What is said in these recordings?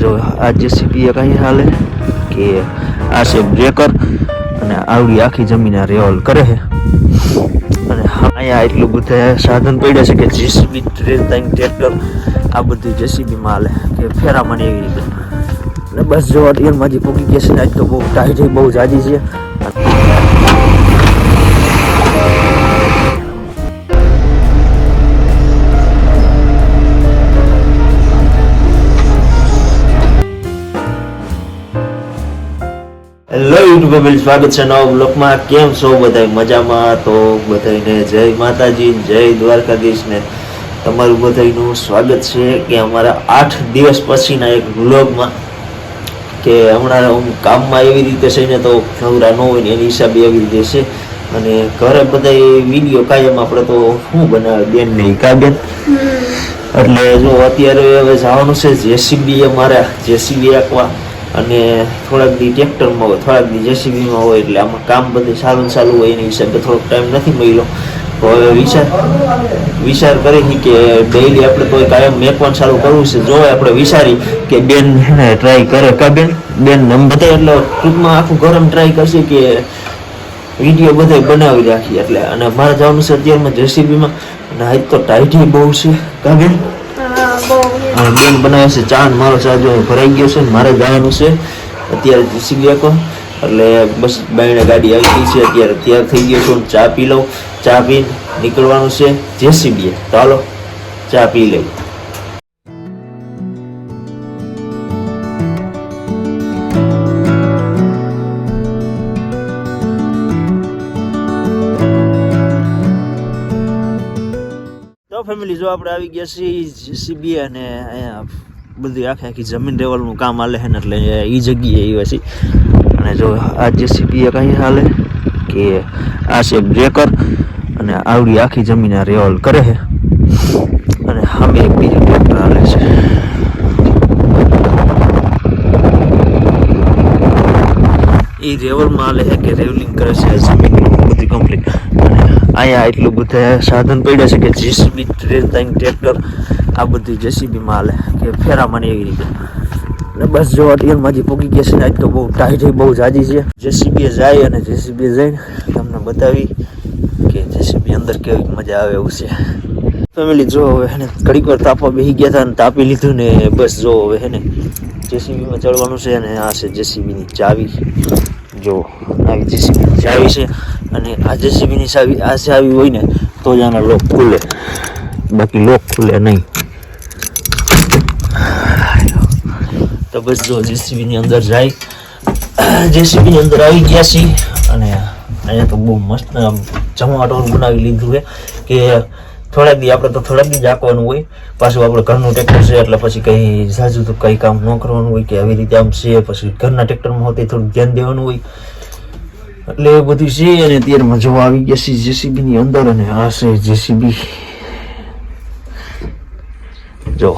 જો આ જેસીબી કઈ હાલે કે આ છે બ્રેકર, અને આવડી આખી જમીન રેવલ કરે છે. અને અહીંયા એટલું બધા સાધન પડ્યા છે કે જેસીબી ટ્રેન ટ્રેક્ટર આ બધું જેસીબીમાં હાલે, કે ફેરામાં એવી રીતે. અને બસ જો અત્યારમાં જે છે આજ તો બહુ ટાઈટ બહુ જાજી છે. હેલો યુટ્યુબ ફેમિલી સ્વાગત છે નવા બ્લોકમાં કેમ છો બધા મજામાં? તો બધાને જય માતાજી જય દ્વારકાધીશ ને તમારું બધાનું સ્વાગત છે કે અમારા આઠ દિવસ પછીના એક બ્લોગમાં કે હમણાં હું કામમાં એવી રીતે છે ને તો નવરા ન હોય ને એની હિસાબે એવી રીતે છે. અને ઘરે બધા વીડિયો કાયમ આપણે તો શું બનાવે બેન નહીં કા બેન? એટલે જો અત્યારે હવે જવાનું છે જેસીબી અમારા જેસીબી આંકવા અને થોડાક દી ટ્રેક્ટરમાં હોય, થોડાક દી જેસીબીમાં હોય એટલે આમાં કામ બધું સારું સારું હોય એની હિસાબે થોડોક ટાઈમ નથી મળ્યો. તો હવે વિચાર વિચાર કરે કે ડેઈલી આપણે કોઈ કાયમ મેં પણ સારું કરવું છે. જો આપણે વિચારી કે બેન ટ્રાય કરે. કા બેન? બેન એમ બધા એટલે ટૂંકમાં આખું ગરમ ટ્રાય કરશે કે વીડિયો બધે બનાવી રાખીએ એટલે. અને મારે જવાનું છે અત્યારમાં જેસીબીમાં અને આજ તો ટાઈટી બહુ છે. કા બેન? બેન બનાવે છે ચા મારો ચા જો ભરાઈ ગયો છે મારે જવાનું છે. અત્યારે જીસીબી આખો એટલે બસ બાઈને ગાડી આવી ગઈ છે, અત્યારે તૈયાર થઈ ગયો છું ચા પી લઉં. ચા પી નીકળવાનું છે. જેસીબી ચાલો ચા પી લઈ જો આપણે આવી ગયા છીએ જીસીબી અને બધી આખી આખી જમીન લેવલનું કામ હાલે છે ને એટલે એ જગ્યાએ આવ્યા છીએ. અને જો આ જેસીબી કંઈ હાલે કે આ છે બ્રેકર અને આવડી આખી જમીન આ રેવલ કરે છે. અને સામે એક બીજું ટ્રેક્ટર હાલે છે. એ રેવલમાં હાલે છે કે રેવલિંગ કરે છે જમીન. કમ્પ્લીટ અને અહીંયા એટલું બધા સાધન પડ્યા છે કે જેસીબી ટ્રેન ટ્રેક્ટર આ બધી જેસીબીમાં હાલે. કે ફેરામાં એવી રીતે. અને બસ જો અત્યારમાં જે પૂકી ગયા છે ને, આજ તો બહુ ટાઈટ બહુ જાજી છે. જેસીબીએ જાય અને જેસીબીએ જઈને તમને બતાવી કે જેસીબી અંદર કેવી મજા આવે એવું છે. ફેમિલી જો હવે હેને ઘડીક વાર તાપવા બેસી ગયા હતા અને તાપી લીધું ને, બસ જો હવે હેને જેસીબીમાં ચડવાનું છે અને આ છે જેસીબીની ચાવી. જો આવી જેસીબીની ચાવી છે અને આ જેસીબીની ચાવી આ ચાવી હોય ને તો જ આનો લોક ખુલે. બાકી લોક ખુલે નહીં. તો બસ જો જેસીબીની અંદર જાય. જેસીબીની અંદર આવી ગયા છીએ અને અહીંયા તો બહુ મસ્ત આમ જમાટોન બનાવી લીધું છે કે થોડાક દી આપણે તો થોડાક દી જ આપવાનું હોય. પાછું આપણે ઘરનું ટ્રેક્ટર છે, એટલે પછી કંઈ ઝાઝું તો કંઈ કામ ન કરવાનું હોય કે આવી રીતે આમ છે, પછી ઘરના ટ્રેક્ટરમાં હોતી થોડું ધ્યાન દેવાનું હોય. એટલે એ બધું છે અને અત્યારમાં જોવા આવી ગયા છે જેસીબી ની અંદર અને આ છે જેસીબી જો.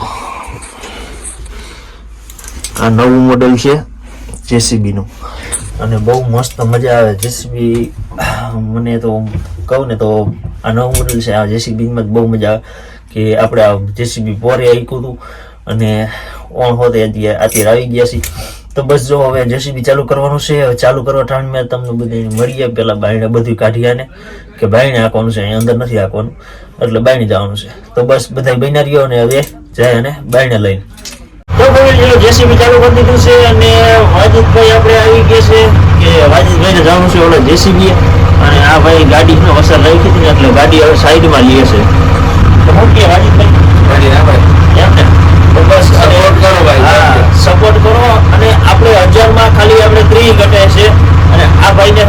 આ નવું મોડેલ છે જેસીબી નું. અને બહુ મસ્ત મજા આવે જેસીબી મને તો કહું ને તો આ નવું મોડેલ છે. આ જેસીબીમાં બહુ મજા આવે કે આપણે આ જેસીબી પોરે આપ્યું હતું અને ઓણ હોતે અત્યારે આવી ગયા છે તો બસ જો હવે જેસીબી ચાલુ કરવાનું છે. ચાલુ કરવા ટાઈમ મેં તમને બધી મળીએ પેલા બાયણે બધું કાઢી આને કે બાયણે આંકવાનું છે. અહીં અંદર નથી આંકવાનું એટલે બાયણે જવાનું છે. તો બસ બધા બન્યા રહ્યો ને હવે જાય અને બાયણે લઈને. તો જેસીબી ચાલુ કરી દીધું છે અને વાજીદભાઈ આપણે આવી ગયા છે કે વાજીદભાઈને જવાનું છે ઓલા જેસીબી અને આ ભાઈ ગાડીનો અસર રાખી હતી ને એટલે ગાડી હવે સાઈડમાં લે છે. તો હું કે વાજીદભાઈ એમ ને? તો બસ સપોર્ટ કરો અને આપણે હજારમાં ખાલી આપણે ત્રીસ ઘટે છે. અને આ ભાઈને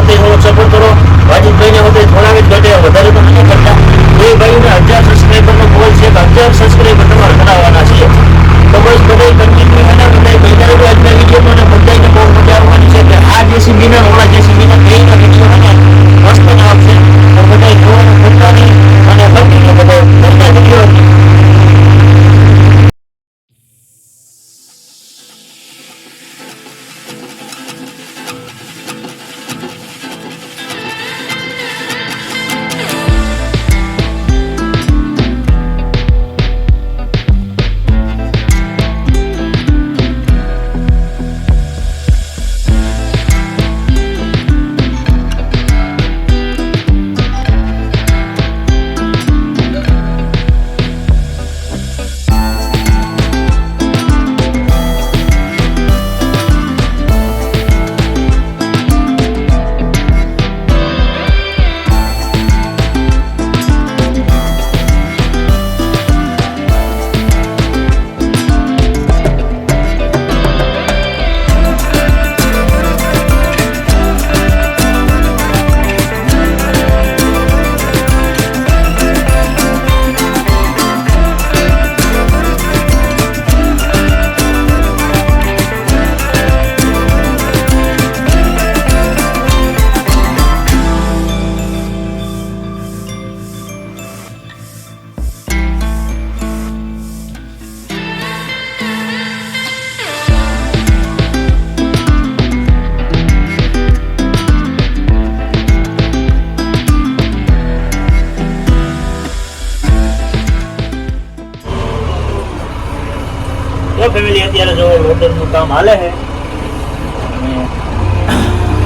લોડરનું કામ હાલે છે.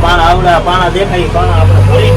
પાણા આવડા પાણા દેખાય પાણા આપણે ભરી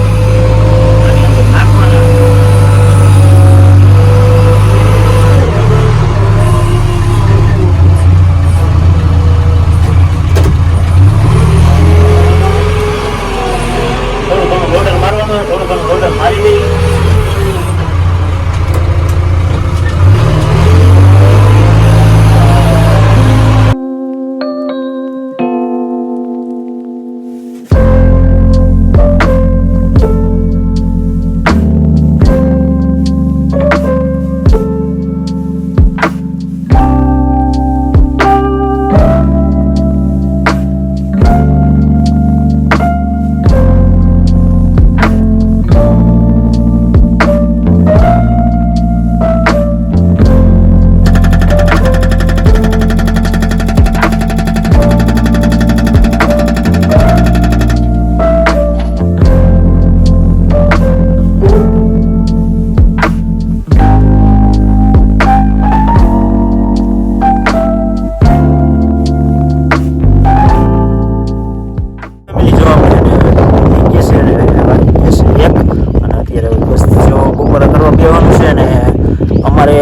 બેવાનું છે ને અમારે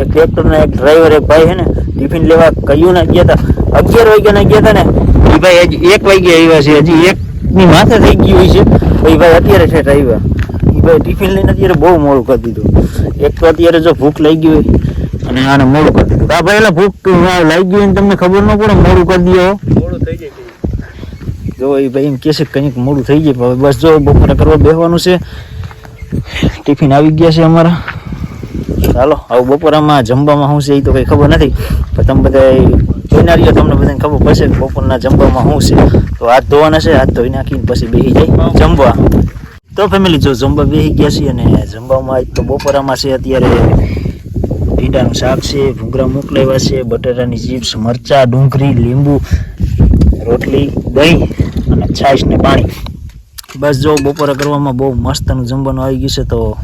એક ટ્રેક્ટરનો એક ડ્રાઈવર એક ભાઈ છે ને ટિફિન લેવા કહ્યું ના ગયા હતા અગિયાર વાગ્યાના ગયા હતા ને એ ભાઈ હજી એક વાગ્યા આવ્યા છે હજી એક ની માથે થઈ ગયું હોય છે. તો એ ભાઈ અત્યારે છે ડ્રાઈવર એ ભાઈ ટિફિન લઈને અત્યારે બહુ મોડું કરી દીધું. એક તો અત્યારે જો ભૂખ લાગી હોય અને આને મોડું કરી દીધું. આ ભાઈ એલા ભૂખ લાગી હોય ને તમને ખબર ન પડે મોડું કરી દો મોડું થઈ જાય જો એ ભાઈ એમ કહેશે કંઈક મોડું થઈ જાય બસ જો બપોરે કરવા બેસવાનું છે. ટિફિન આવી ગયા છે અમારા. ચાલો આવું બપોરામાં જમવામાં શું છે એ તો કંઈ ખબર નથી. પણ તમે બધા જોઈના રહ્યો તમને બધાને ખબર પડશે બપોરના જમવામાં શું છે. તો હાથ ધોવાના છે, હાથ ધોઈ નાખીને પછી બેસી જાય જમવા. તો ફેમિલી જો જમવા બેસી ગયા છીએ અને જમવામાં આજ તો બપોરામાં છે, અત્યારે ભીંડાનું શાક છે ભૂંગરા મોકલાવ્યા છે, બટેટાની ચિપ્સ, મરચાં, ડુંગળી, લીંબુ, રોટલી, દહીં અને છાશ ને પાણી. બસ જો બપોરે કરવામાં બહુ મસ્તનું જમવાનું આવી ગયું છે તો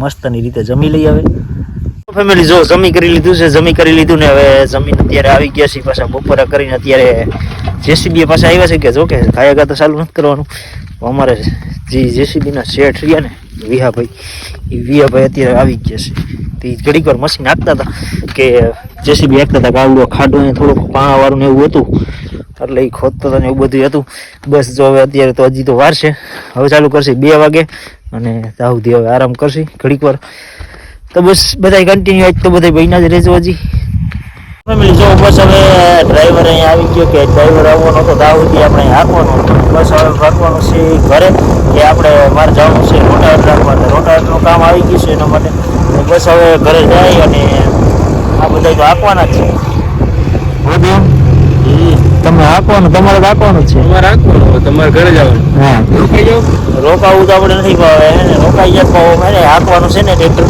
મસ્તની રીતે જમી લઈ આવે ફેમિલી જો જમી કરી લીધું છે, જમી કરી લીધું ને હવે જમીન અત્યારે આવી ગયા છે પાછા બપોરે કરીને અત્યારે જેસીબી પાછા આવ્યા છે કે જો કે ખાયા તો ચાલુ નથી કરવાનું. અમારે જે જેસીબીના શેઠ રહ્યા ને વિહાભાઈ, એ વિહાભાઈ અત્યારે આવી ગયા છે. તે ઘડીક વાર મશીન હાંકતા હતા કે જેસીબી હાંકતા હતા ગાવડો ખાડો ને થોડુંક પાણાવાળું ને એવું હતું. એટલે એ ખોદતો હતો ને એવું બધું હતું. બસ જો હવે અત્યારે તો હજી તો વાર છે. હવે ચાલુ કરશે બે વાગે અને ત્યાં સુધી હવે આરામ કરશે ઘડીક વાર. તો બસ બધા કન્ટિન્યુ આજ તો બધા ભાઈના જ રહેજો હજી. ફેમિલી જો બસ હવે ડ્રાઈવર અહીંયા આવી ગયો કે ડ્રાઈવર આવવાનો હતો ત્યાં સુધી આપણે હાંકવાનું બસ હવે રાખવાનું છે ઘરે કે આપણે મારે જવાનું છે રોટાવેટ માટે રોટાવેટનું કામ આવી ગયું છે એના માટે. બસ હવે ઘરે જાય અને આ બધા તો આપવાના જ છે. તમે હાંકવાનું તમારે હાંકવાનું છે. તમારે રાખવાનું હોય, તમારે ઘરે જવાનું હા. રોકાવું તો આપણે નથી ભાવે રોકાઈ જાય ભાવ એને હાંકવાનું છે ને ટ્રેક્ટર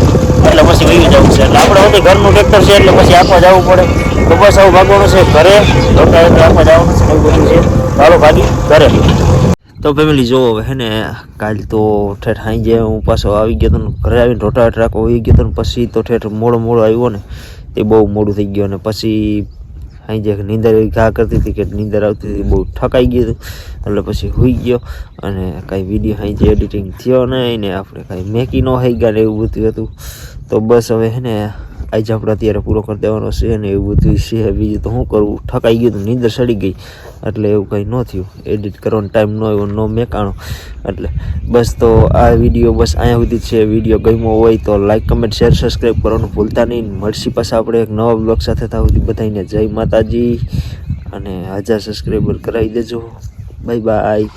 એટલે પછી વહી જવું છે. એટલે આપણે હોતી ઘરનું ટ્રેક્ટર છે એટલે પછી હાંકવા જવું પડે. તો બસ આવું ભાગવાનું છે ઘરે. રોટા તો હાંકવા જવાનું છે એવું બધું છે. ચાલો ભાગી ઘરે. તો ફેમિલી જો હવે હે ને? કાલ તો ઠેઠ હાઈ હું પાછો આવી ગયો તો ઘરે આવીને રોટાવેટ રાખો આવી ગયો તો પછી તો ઠેઠ મોડો મોડો આવ્યો ને તે બહુ મોડું થઈ ગયું અને પછી અહીં જે નીંદર ઘા કરતી હતી કે નીંદર આવતી હતી, બહુ ઠકાઈ ગયું હતું. એટલે પછી હોઈ ગયો અને કાંઈ વીડિયો અહીં જે એડિટિંગ થયો નહીં ને આપણે કાંઈ મેકી ન થઈ ગયા ને એવું બધું હતું. તો બસ હવે હે ને, આજે આપણે અત્યારે પૂરો કરી દેવાનો છે ને એવું બધું છે. બીજું તો શું કરવું ઠકાઈ ગયું તો નીંદર સડી ગઈ. એટલે એવું કંઈ ન થયું. એડિટ કરવાનો ટાઈમ ન આવ્યો, ન મેકાણો. એટલે બસ તો આ વીડિયો બસ અહીંયા સુધી છે. વીડિયો ગમ્યો હોય તો લાઇક કમેન્ટ શેર સબસ્ક્રાઈબ કરવાનું ભૂલતા નહીં. મળશી પાસે આપણે એક નવા બ્લોગ સાથે. થવું હતી બધાને જય માતાજી. અને હજાર સબસ્ક્રાઈબર કરાવી દેજો. Bye bye